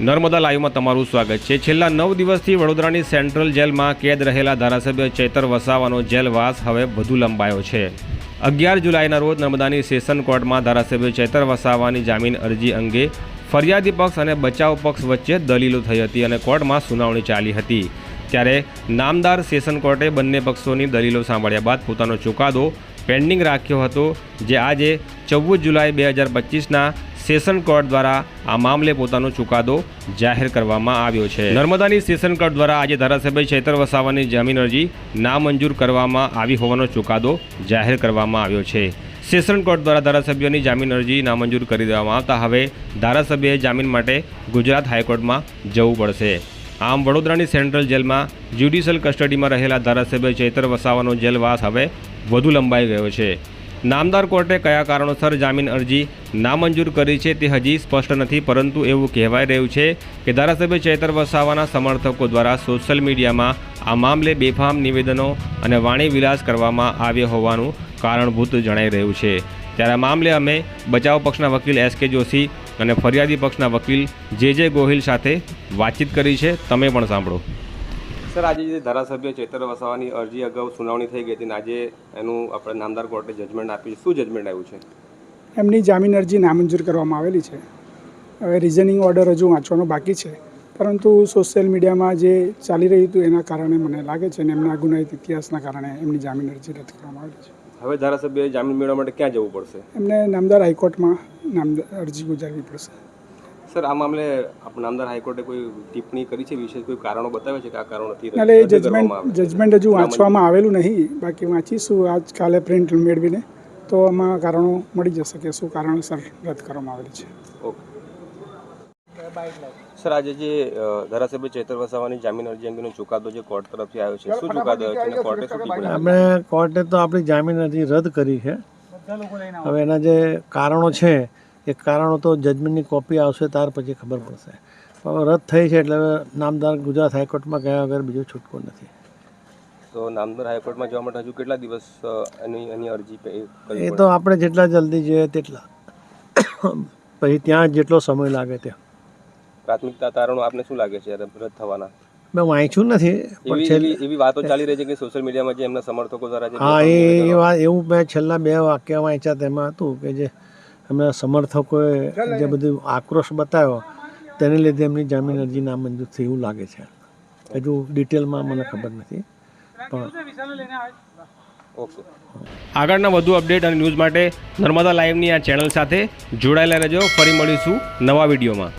નર્મદા લાઈવમાં તમારું સ્વાગત છે. છેલ્લા નવ દિવસથી વડોદરાની સેન્ટ્રલ જેલમાં કેદ રહેલા ધારાસભ્ય ચેતર વસાવાનો જેલવાસ હવે વધુ લંબાયો છે. અગિયાર જુલાઈના રોજ નર્મદાની સેશન કોર્ટમાં ધારાસભ્ય ચેતર વસાવાની જામીન અરજી અંગે ફરિયાદી પક્ષ અને બચાવ પક્ષ વચ્ચે દલીલો થઈ હતી અને કોર્ટમાં સુનાવણી ચાલી હતી. ત્યારે નામદાર સેશન કોર્ટે બંને પક્ષોની દલીલો સાંભળ્યા બાદ પોતાનો ચુકાદો પેન્ડિંગ રાખ્યો હતો, જે આજે ચૌદ જુલાઈ બે હજાર પચીસના સેશન કોર્ટ દ્વારા આ મામલે પોતાનો ચુકાદો જાહેર કરવામાં આવ્યો છે. નર્મદાની સેશન કોર્ટ દ્વારા આજે ધારાસભ્ય ચેતર વસાવાની જામીન અરજી નામંજૂર કરવામાં આવી હોવાનો ચુકાદો જાહેર કરવામાં આવ્યો છે. સેશન કોર્ટ દ્વારા ધારાસભ્યોની જામીન અરજી નામંજૂર કરી દેવામાં આવતા હવે ધારાસભ્યએ જામીન માટે ગુજરાત હાઈકોર્ટમાં જવું પડશે. આમ વડોદરાની સેન્ટ્રલ જેલમાં જ્યુડિશિયલ કસ્ટડીમાં રહેલા ધારાસભ્ય ચેતર વસાવાનો જેલવાસ હવે વધુ લંબાઈ ગયો છે. નામદાર કોર્ટે કયા કારણોસર જામીન અરજી નામંજૂર કરી છે તે હજી સ્પષ્ટ નથી, પરંતુ એવું કહેવાઈ રહ્યું છે કે ધારાસભ્ય ચેતર વસાવાના સમર્થકો દ્વારા સોશિયલ મીડિયામાં આ મામલે બેફામ નિવેદનો અને વાણી વિલાસ કરવામાં આવ્યો હોવાનું કારણભૂત જણાઈ રહ્યું છે. ત્યારે મામલે અમે બચાવ પક્ષના વકીલ એસ કે જોશી અને ફરિયાદી પક્ષના વકીલ જે જે ગોહિલ સાથે વાતચીત કરી છે, તમે પણ સાંભળો. સર આજે જે ધારાસભ્ય ચેતર વસાવાની અરજી અગાઉ સુનાવણી થઈ ગઈ હતી અને આજે એનું આપણે નામદાર કોર્ટે જજમેન્ટ આપ્યું શું જજમેન્ટ આવ્યું છે? એમની જામીન અરજી નામંજૂર કરવામાં આવેલી છે. હવે રિઝનિંગ ઓર્ડર હજુ વાંચવાનો બાકી છે. પરંતુ સોશિયલ મીડિયામાં જે ચાલી રહ્યું હતું એના કારણે મને લાગે છે અને એમના ગુનાહિત ઇતિહાસના કારણે એમની જામીન અરજી રદ કરવામાં આવેલી છે. હવે ધારાસભ્યએ જામીન મેળવવા માટે ક્યાં જવું પડશે? એમને નામદાર હાઈકોર્ટમાં નામ અરજી ગુજારવી પડશે. સર આ મામલે આપણે નામદાર હાઈકોર્ટે કોઈ ટિપ્પણી કરી છે વિશેષ કોઈ કારણો બતાવે છે કે આ કારણો નથી એટલે એ જજમેન્ટ જજમેન્ટ હજુ વાંચવામાં આવેલું નહીં. બાકી વાંચીશું. આજકાલે પ્રિન્ટ મેળવીને તો આમાં કારણો મળી જશે કે શું કારણોસર રદ કરવામાં આવેલું છે. ઓકે. સર આજે જે ધારાસભ્ય ચેતર વસાવાની જામીન અરજી અંગેનો ચુકાદો જે કોર્ટ તરફથી આવ્યો છે શું ચુકાદો આવ્યો છે અને કોર્ટે શું ટિપ્પણી આપણે કોર્ટે તો આપણી જામીન અરજી રદ કરી છે. હવે એના જે કારણો છે એ કારણો તો જજમેન્ટની કોપી આવશે ત્યાર પછી ખબર પડશે. પણ રદ થઈ છે એટલે નામદાર ગુજરાત હાઈકોર્ટમાં ગયા વગર બીજો છૂટકો નથી. તો નામદાર હાઈકોર્ટમાં જવા માટે હજુ કેટલા દિવસ એની એની અરજી એ તો આપણે જેટલા જલ્દી જોઈએ તેટલા. પછી ત્યાં જેટલો સમય લાગે ત્યાં. પ્રાથમિકતા તારણો આપને શું લાગે છે રદ થવાના? મેં વાંચ્યું નથી પણ એવી વાતો ચાલી રહી છે કે સોશિયલ મીડિયામાં જે એમના સમર્થકો દ્વારા હા એ વાત એવું મેં છેલ્લા બે વાક્ય વાંચ્યા તેમાં હતું કે જે એમના સમર્થકોએ જે બધું આક્રોશ બતાવ્યો તેને લીધે એમની જામીન અરજી નામંજૂર થઈ એવું લાગે છે. હજુ ડિટેલમાં મને ખબર નથી પણ આગળના વધુ અપડેટ અને ન્યૂઝ માટે નર્મદા લાઈવની આ ચેનલ સાથે જોડાયેલા રહેજો. ફરી મળીશું નવા વિડીયોમાં.